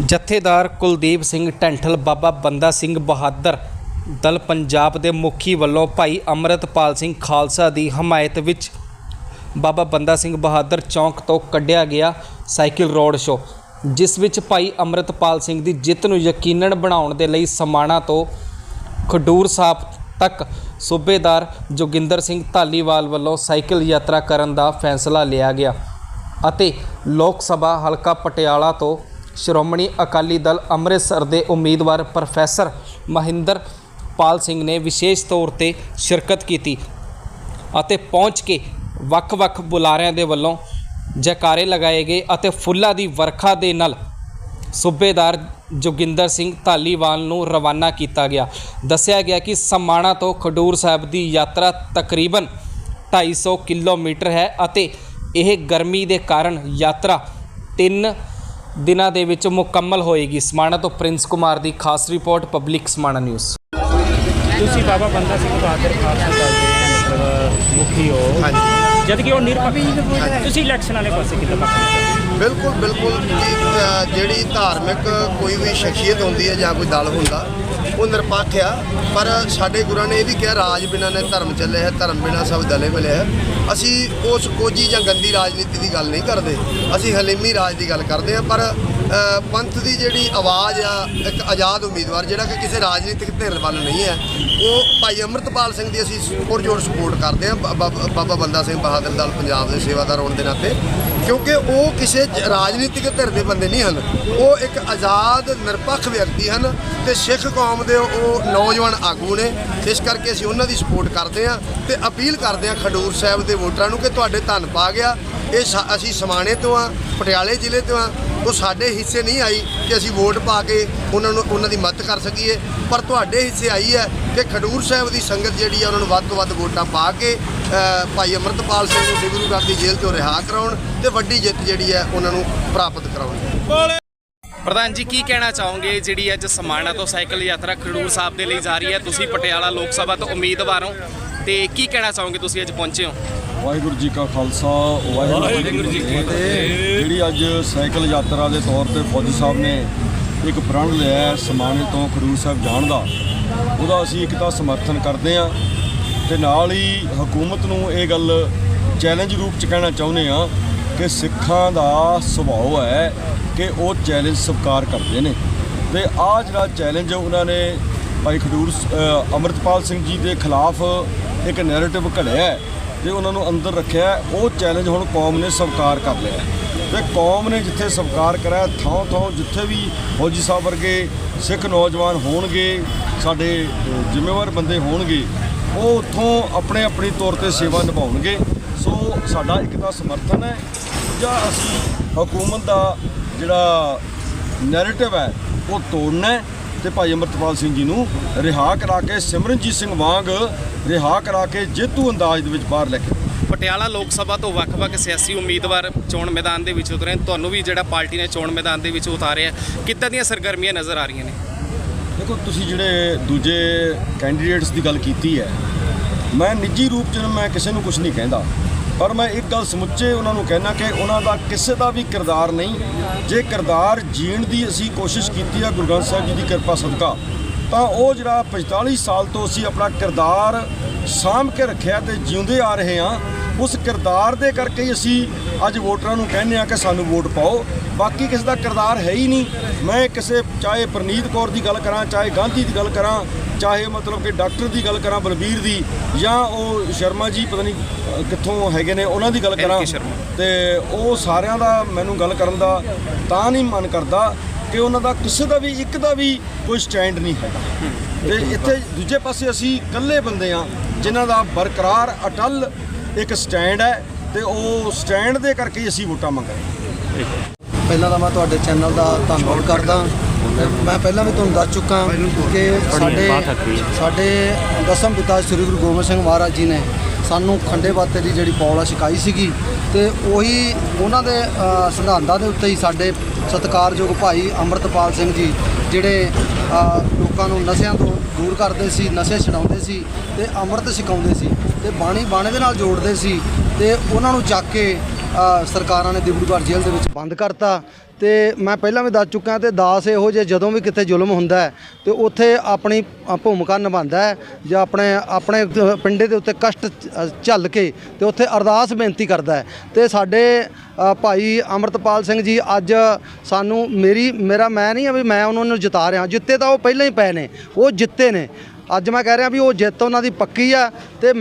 ਜਥੇਦਾਰ ਕੁਲਦੀਪ ਸਿੰਘ ਟੈਂਠਲ, ਬਾਬਾ ਬੰਦਾ ਸਿੰਘ ਬਹਾਦਰ ਦਲ ਪੰਜਾਬ ਦੇ ਮੁਖੀ ਵੱਲੋਂ ਭਾਈ ਅਮਰਤਪਾਲ ਸਿੰਘ ਖਾਲਸਾ ਦੀ ਹਮਾਇਤ ਵਿੱਚ ਬਾਬਾ ਬੰਦਾ ਸਿੰਘ ਬਹਾਦਰ ਚੌਂਕ ਤੋਂ ਕੱਢਿਆ ਗਿਆ ਸਾਈਕਲ ਰੋਡ ਸ਼ੋ ਜਿਸ ਵਿੱਚ ਭਾਈ ਅਮਰਤਪਾਲ ਸਿੰਘ ਦੀ ਜਿੱਤ ਨੂੰ ਯਕੀਨਨ ਬਣਾਉਣ ਦੇ ਲਈ ਸਮਾਣਾ ਤੋਂ ਖਡੂਰ ਸਾਹਿਬ ਤੱਕ ਸੂਬੇਦਾਰ ਜੋਗਿੰਦਰ ਸਿੰਘ ਧਾਲੀਵਾਲ ਵੱਲੋਂ ਸਾਈਕਲ ਯਾਤਰਾ ਕਰਨ ਦਾ ਫੈਸਲਾ ਲਿਆ ਗਿਆ ਅਤੇ ਲੋਕ ਸਭਾ ਹਲਕਾ ਪਟਿਆਲਾ ਤੋਂ ਸ਼੍ਰੋਮਣੀ ਅਕਾਲੀ ਦਲ ਅੰਮ੍ਰਿਤਸਰ ਦੇ ਉਮੀਦਵਾਰ ਪ੍ਰੋਫੈਸਰ ਮਹਿੰਦਰ ਪਾਲ ਸਿੰਘ ਨੇ ਵਿਸ਼ੇਸ਼ ਤੌਰ ਤੇ ਸ਼ਿਰਕਤ ਕੀਤੀ ਅਤੇ ਪਹੁੰਚ ਕੇ ਵੱਖ-ਵੱਖ ਬੁਲਾਰਿਆਂ ਦੇ ਵੱਲੋਂ ਜੈਕਾਰੇ ਲਗਾਏ ਗਏ ਅਤੇ ਫੁੱਲਾਂ ਦੀ ਵਰਖਾ ਦੇ ਨਾਲ ਸੂਬੇਦਾਰ ਜੋਗਿੰਦਰ ਸਿੰਘ ਧਾਲੀਵਾਲ ਨੂੰ ਰਵਾਨਾ ਕੀਤਾ ਗਿਆ। ਦੱਸਿਆ ਗਿਆ ਕਿ ਸਮਾਣਾ ਤੋਂ ਖਡੂਰ ਸਾਹਿਬ ਦੀ ਯਾਤਰਾ ਤਕਰੀਬਨ 250 ਕਿਲੋਮੀਟਰ ਹੈ ਅਤੇ ਇਹ ਗਰਮੀ ਦੇ ਕਾਰਨ ਯਾਤਰਾ 3 ਦਿਨਾਂ ਦੇ ਵਿੱਚ ਮੁਕੰਮਲ ਹੋਏਗੀ। ਸਮਾਣਾ ਤੋਂ ਪ੍ਰਿੰਸ ਕੁਮਾਰ ਦੀ ਖਾਸ ਰਿਪੋਰਟ ਪਬਲਿਕ ਸਮਾਣਾ ਨਿਊਜ਼। ਤੁਸੀਂ ਬਾਬਾ ਬੰਦਾ ਸਿੰਘ ਬਹਾਦਰ ਖਾਲਸਾ ਦਲ ਦੇ ਮੁਖੀ ਹੋ। ਹਾਂਜੀ। ਜਦ ਕਿ ਉਹ ਨਿਰਪੱਖ ਤੁਸੀਂ ਇਲੈਕਸ਼ਨ ਵਾਲੇ ਪਾਸੇ ਕਿੱਦਾਂ ਪੱਕ ਬਿਲਕੁਲ ਬਿਲਕੁਲ। ਜੀ, ਅ, ਜਿਹੜੀ ਧਾਰਮਿਕ ਕੋਈ ਵੀ ਸ਼ਖਸੀਅਤ ਹੁੰਦੀ ਹੈ ਜਾਂ ਕੋਈ ਦਲ ਹੁੰਦਾ ਉਹ ਨਿਰਪੱਖ ਆ। ਪਰ ਸਾਡੇ ਗੁਰਾਂ ਨੇ ਇਹ ਵੀ ਕਿਹਾ ਰਾਜ ਬਿਨਾਂ ਨੇ ਧਰਮ ਚੱਲੇ ਹੈ ਧਰਮ ਬਿਨਾਂ ਸਭ ਦਲੇ ਮਿਲੇ ਹੈ। ਅਸੀਂ ਉਸ ਕੋਜੀ ਜਾਂ ਗੰਦੀ ਰਾਜਨੀਤੀ ਦੀ ਗੱਲ ਨਹੀਂ ਕਰਦੇ। ਅਸੀਂ ਹਲੀਮੀ ਰਾਜ ਦੀ ਗੱਲ ਕਰਦੇ ਹਾਂ। ਪਰ ਅ, ਪੰਥ ਦੀ ਜਿਹੜੀ ਆਵਾਜ਼ ਆ ਇੱਕ ਆਜ਼ਾਦ ਉਮੀਦਵਾਰ ਜਿਹੜਾ ਕਿ ਕਿਸੇ ਰਾਜਨੀਤਿਕ ਧਿਰ ਵੱਲ ਨਹੀਂ ਹੈ ਉਹ ਭਾਈ ਅਮਰਤਪਾਲ ਸਿੰਘ ਦੀ ਅਸੀਂ ਪੁਰਜੋਰ ਸਪੋਰਟ ਕਰਦੇ ਹਾਂ। ਬਾਬਾ ਬਾਬਾ ਬੰਦਾ ਸਿੰਘ ਬਹਾਦਰ ਦਲ ਪੰਜਾਬ ਦੇ ਸੇਵਾਦਾਰ ਹੋਣ ਦੇ ਨਾਤੇ। ਕਿਉਂਕਿ ਉਹ ਕਿਸੇ ਰਾਜਨੀਤਿਕ ਧਿਰ ਦੇ ਬੰਦੇ ਨਹੀਂ ਹਨ। ਉਹ ਇੱਕ ਆਜ਼ਾਦ, ਨਿਰਪੱਖ ਵਿਅਕਤੀ ਹਨ ਤੇ ਸਿੱਖ ਕੌਮ ਦੇ ਉਹ ਨੌਜਵਾਨ ਆਗੂ ਨੇ। ਇਸ ਕਰਕੇ ਅਸੀਂ ਉਹਨਾਂ ਦੀ ਸਪੋਰਟ ਕਰਦੇ ਹਾਂ ਤੇ ਅਪੀਲ ਕਰਦੇ ਹਾਂ ਖਡੂਰ ਸਾਹਿਬ ਦੇ ਵੋਟਰਾਂ ਨੂੰ ਕਿ ਤੁਹਾਡੇ ਧੰਨ ਪਾ ਗਿਆ। ਇਹ ਸਾ- ਅਸੀਂ ਸਮਾਣੇ ਤੋਂ ਆ ਪਟਿਆਲੇ ਜ਼ਿਲ੍ਹੇ ਤੋਂ ਆ ਉਹ ਸਾਡੇ ਹਿੱਸੇ ਨਹੀਂ ਆਈ ਕਿ ਅਸੀਂ ਵੋਟ ਪਾ ਕੇ ਉਹਨਾਂ ਨੂੰ, ਉਹਨਾਂ ਦੀ ਮਦਦ ਕਰ ਸਕੀਏ। ਪਰ ਤੁਹਾਡੇ ਹਿੱਸੇ ਆਈ ਹੈ ਕਿ ਖਡੂਰ ਸਾਹਿਬ ਦੀ ਸੰਗਤ ਜਿਹੜੀ ਆ, ਉਹਨਾਂ ਨੂੰ ਵੱਧ ਤੋਂ ਵੱਧ ਵੋਟਾਂ ਪਾ ਕੇ ਭਾਈ ਅਮਰਤਪਾਲ ਸਿੰਘ ਨੂੰ ਡਿਬਰੂਗੜ੍ਹ ਦੀ ਜੇਲ੍ਹ ਤੋਂ ਰਿਹਾ ਕਰਾਉਣ ਤੇ ਵੱਡੀ ਜਿੱਤ ਜਿਹੜੀ ਹੈ ਉਹਨਾਂ ਨੂੰ ਪ੍ਰਾਪਤ ਕਰਾਉਣ। ਪ੍ਰਧਾਨ ਜੀ ਕੀ ਕਹਿਣਾ ਚਾਹੋਗੇ? ਜਿਹੜੀ ਅੱਜ ਸਮਾਣਾ ਤੋਂ ਸਾਈਕਲ ਯਾਤਰਾ ਖਡੂਰ ਸਾਹਿਬ ਦੇ ਲਈ ਜਾ ਰਹੀ ਹੈ ਤੁਸੀਂ ਪਟਿਆਲਾ ਲੋਕ ਸਭਾ ਤੋਂ ਉਮੀਦਵਾਰ ਹੋ ਤੇ ਕੀ ਕਹਿਣਾ ਚਾਹੋਗੇ ਤੁਸੀਂ ਅੱਜ ਪਹੁੰਚੇ ਹੋ? ਵਾਹਿਗੁਰੂ ਜੀ ਕਾ ਖਾਲਸਾ ਵਾਹਿਗੁਰੂ ਜੀ ਕੀ ਫਤਿਹ। ਜਿਹੜੀ ਅੱਜ ਸਾਈਕਲ ਯਾਤਰਾ ਦੇ ਤੌਰ ਤੇ ਫੌਜੀ ਸਾਹਿਬ ਨੇ ਇੱਕ ਪ੍ਰਣ ਲਿਆ ਹੈ ਸਮਾਣੇ ਤੋਂ ਖਡੂਰ ਸਾਹਿਬ ਜਾਣ ਦਾ। ਉਹਦਾ ਅਸੀਂ ਇੱਕ ਤਾਂ ਸਮਰਥਨ ਕਰਦੇ ਹਾਂ। ਤੇ ਨਾਲ ਹੀ ਹਕੂਮਤ ਨੂੰ ਇਹ ਗੱਲ ਚੈਲੰਜ ਰੂਪ ਚ ਕਹਿਣਾ ਚਾਹੁੰਦੇ ਹਾਂ ਕਿ ਸਿੱਖਾਂ ਦਾ ਸੁਭਾਅ ਹੈ ਕਿ ਉਹ ਚੈਲੰਜ ਸਵੀਕਾਰ ਕਰਦੇ ਨੇ ਤੇ ਆ ਜਿਹੜਾ ਚੈਲੰਜ ਉਹਨਾਂ ਨੇ ਭਾਈ ਖਡੂਰ ਸ- ਅੰਮ੍ਰਿਤਪਾਲ ਸਿੰਘ ਜੀ ਦੇ ਖਿਲਾਫ ਇੱਕ ਨੈਰੇਟਿਵ ਘੜਿਆ ਹੈ ਤੇ ਉਹਨਾਂ ਨੂੰ ਅੰਦਰ ਰੱਖਿਆ ਉਹ ਚੈਲੰਜ ਹੁਣ ਕੌਮ ਨੇ ਸਵੀਕਾਰ ਕਰ ਲਿਆ ਹੈ। ਤੇ ਕੌਮ ਨੇ ਜਿੱਥੇ ਸਵੀਕਾਰ ਕਰਿਆ ਥਾਂ ਥਾਂ ਜਿੱਥੇ ਵੀ ਫੌਜੀ ਸਾਹਿਬ ਵਰਗੇ ਸਿੱਖ ਨੌਜਵਾਨ ਹੋਣਗੇ, ਸਾਡੇ ਜ਼ਿੰਮੇਵਾਰ ਬੰਦੇ ਹੋਣਗੇ ਉਹ ਉੱਥੋਂ ਆਪਣੇ ਆਪਣੀ ਤੌਰ ਤੇ ਸੇਵਾ ਨਿਭਾਉਣਗੇ। ਸੋ ਸਾਡਾ ਇੱਕ ਤਾਂ ਸਮਰਥਨ ਹੈ ਜਾਂ ਅਸੀਂ ਹਕੂਮਤ ਦਾ ਜਿਹੜਾ ਨੈਰੇਟਿਵ ਹੈ, ਉਹ ਤੋੜਨਾ ਹੈ ਤੇ ਭਾਈ ਅਮਰਤਪਾਲ ਸਿੰਘ ਜੀ ਨੂੰ ਰਿਹਾ ਕਰਾ ਕੇ, ਸਿਮਰਨਜੀਤ ਸਿੰਘ ਵਾਂਗ ਰਿਹਾ ਕਰਾ ਕੇ ਜੇਤੂ ਅੰਦਾਜ਼ ਦੇ ਵਿੱਚ ਬਾਹਰ ਲੈ ਕੇ ਪਟਿਆਲਾ ਲੋਕ ਸਭਾ ਤੋਂ ਵੱਖ-ਵੱਖ ਸਿਆਸੀ ਉਮੀਦਵਾਰ ਚੋਣ ਮੈਦਾਨ ਦੇ ਵਿੱਚ ਉਤਰੇ ਤੁਹਾਨੂੰ ਵੀ ਜਿਹੜਾ ਪਾਰਟੀ ਨੇ ਚੋਣ ਮੈਦਾਨ ਦੇ ਵਿੱਚ ਉਤਾਰਿਆ, ਕਿੱਦਾਂ ਦੀਆਂ ਸਰਗਰਮੀਆਂ ਨਜ਼ਰ ਆ ਰਹੀਆਂ ਨੇ? ਦੇਖੋ, ਤੁਸੀਂ ਜਿਹੜੇ ਦੂਜੇ ਕੈਂਡੀਡੇਟਸ ਦੀ ਗੱਲ ਕੀਤੀ ਹੈ, ਮੈਂ ਨਿੱਜੀ ਰੂਪ 'ਚ ਮੈਂ ਕਿਸੇ ਨੂੰ ਕੁਝ ਨਹੀਂ ਕਹਿੰਦਾ। ਪਰ ਮੈਂ ਇੱਕ ਗੱਲ ਸਮੁੱਚੇ ਉਹਨਾਂ ਨੂੰ ਕਹਿਣਾ ਕਿ ਉਹਨਾਂ ਦਾ ਕਿਸੇ ਦਾ ਵੀ ਕਿਰਦਾਰ ਨਹੀਂ। ਜੇ ਕਿਰਦਾਰ ਜੀਣ ਦੀ ਅਸੀਂ ਕੋਸ਼ਿਸ਼ ਕੀਤੀ ਆ ਗੁਰੂ ਗ੍ਰੰਥ ਸਾਹਿਬ ਜੀ ਦੀ ਕਿਰਪਾ ਸਦਕਾ, ਤਾਂ ਉਹ ਜਿਹੜਾ 45 ਸਾਲ ਤੋਂ ਅਸੀਂ ਆਪਣਾ ਕਿਰਦਾਰ ਸਾਂਭ ਕੇ ਰੱਖਿਆ ਤੇ ਜਿਉਂਦੇ ਆ ਰਹੇ ਹਾਂ, ਉਸ ਕਿਰਦਾਰ ਦੇ ਕਰਕੇ ਹੀ ਅਸੀਂ ਅੱਜ ਵੋਟਰਾਂ ਨੂੰ ਕਹਿੰਦੇ ਆ ਕਿ ਸਾਨੂੰ ਵੋਟ ਪਾਓ। ਬਾਕੀ ਕਿਸੇ ਦਾ ਕਿਰਦਾਰ ਹੈ ਹੀ ਨਹੀਂ। ਮੈਂ ਕਿਸੇ ਚਾਹੇ ਪ੍ਰਨੀਤ ਕੌਰ ਦੀ ਗੱਲ ਕਰਾਂ ਚਾਹੇ ਗਾਂਧੀ ਦੀ ਗੱਲ ਕਰਾਂ ਚਾਹੇ ਮਤਲਬ ਕਿ ਡਾਕਟਰ ਦੀ ਗੱਲ ਕਰਾਂ ਬਲਬੀਰ ਦੀ ਜਾਂ ਉਹ ਸ਼ਰਮਾ ਜੀ ਪਤਾ ਨਹੀਂ ਕਿੱਥੋਂ ਹੈਗੇ ਨੇ ਉਹਨਾਂ ਦੀ ਗੱਲ ਕਰਾਂ। ਤੇ ਉਹ ਸਾਰਿਆਂ ਦਾ ਮੈਨੂੰ ਗੱਲ ਕਰਨ ਦਾ ਤਾਂ ਨਹੀਂ ਮਨ ਕਰਦਾ ਕਿ ਉਹਨਾਂ ਦਾ ਕਿਸੇ ਦਾ ਵੀ ਇੱਕ ਦਾ ਵੀ ਕੋਈ ਸਟੈਂਡ ਨਹੀਂ ਹੈਗਾ। ਤੇ ਇੱਥੇ ਦੂਜੇ ਪਾਸੇ ਅਸੀਂ ਇਕੱਲੇ ਬੰਦੇ ਆ ਜਿਨ੍ਹਾਂ ਦਾ ਬਰਕਰਾਰ ਅਟਲ ਇੱਕ ਸਟੈਂਡ ਹੈ। ਤੇ ਉਹ ਸਟੈਂਡ ਦੇ ਕਰਕੇ ਹੀ ਅਸੀਂ ਵੋਟਾਂ ਮੰਗਾਂਗੇ ਪਹਿਲਾਂ ਤਾਂ ਮੈਂ ਤੁਹਾਡੇ ਚੈਨਲ ਦਾ ਧੰਨਵਾਦ ਕਰਦਾ। ਮੈਂ ਪਹਿਲਾਂ ਵੀ ਤੁਹਾਨੂੰ ਦੱਸ ਚੁੱਕਾ ਕਿ ਸਾਡੇ ਸਾਡੇ ਦਸਮ ਪਿਤਾ ਸ੍ਰੀ ਗੁਰੂ ਗੋਬਿੰਦ ਸਿੰਘ ਮਹਾਰਾਜ ਜੀ ਨੇ ਸਾਨੂੰ ਖੰਡੇ ਬਾਤੇ ਦੀ ਜਿਹੜੀ ਪੌੜਾ ਸਿਖਾਈ ਸੀਗੀ ਤੇ ਉਹੀ ਉਹਨਾਂ ਦੇ ਸਿਧਾਂਤਾਂ ਦੇ ਉੱਤੇ ਹੀ ਸਾਡੇ ਸਤਿਕਾਰਯੋਗ ਭਾਈ ਅੰਮ੍ਰਿਤਪਾਲ ਸਿੰਘ ਜੀ, ਜਿਹੜੇ ਲੋਕਾਂ ਨੂੰ ਨਸ਼ਿਆਂ ਤੋਂ ਦੂਰ ਕਰਦੇ ਸੀ, ਨਸ਼ੇ ਛਡਾਉਂਦੇ ਸੀ ਤੇ ਅੰਮ੍ਰਿਤ ਸਿਖਾਉਂਦੇ ਸੀ ਤੇ ਬਾਣੀ ਬਾਣੇ ਦੇ ਨਾਲ ਜੋੜਦੇ ਸੀ। ਤੇ ਉਹਨਾਂ ਨੂੰ ਚੱਕ ਕੇ ਸਰਕਾਰਾਂ ਨੇ ਦਿਬੜੂਗੜ੍ਹ ਜੇਲ੍ਹ ਦੇ ਵਿੱਚ ਬੰਦ ਕਰਤਾ। ਤੇ ਮੈਂ ਪਹਿਲਾਂ ਵੀ ਦੱਸ ਚੁੱਕਾ ਤੇ ਦਾਸ ਇਹੋ ਜੇ ਜਦੋਂ ਵੀ ਕਿਤੇ ਜ਼ੁਲਮ ਹੁੰਦਾ ਹੈ, ਤੇ ਉੱਥੇ ਆਪਣੀ ਭੂਮਿਕਾ ਨਿਭਾਉਂਦਾ ਹੈ ਜਾਂ ਆਪਣੇ ਆਪਣੇ ਪਿੰਡੇ ਦੇ ਉੱਤੇ ਕਸ਼ਟ ਝੱਲ ਕੇ ਤੇ ਉੱਥੇ ਅਰਦਾਸ ਬੇਨਤੀ ਕਰਦਾ ਹੈ। ਤੇ ਸਾਡੇ ਭਾਈ ਅਮਰਤਪਾਲ ਸਿੰਘ ਜੀ ਅੱਜ ਸਾਨੂੰ ਮੇਰੀ, ਮੇਰਾ ਮੈਂ ਨਹੀਂ ਆ ਵੀ ਮੈਂ ਉਹਨਾਂ ਨੂੰ ਜਿਤਾ ਰਿਹਾ। ਜਿੱਤੇ ਤਾਂ ਉਹ ਪਹਿਲਾਂ ਹੀ ਪਏ ਨੇ, ਉਹ ਜਿੱਤੇ ਨੇ। ਅੱਜ ਮੈਂ ਕਹਿ ਰਿਹਾ ਵੀ ਉਹ ਜਿੱਤ ਉਹਨਾਂ ਦੀ ਪੱਕੀ ਆ ਤੇ ਮੈਂ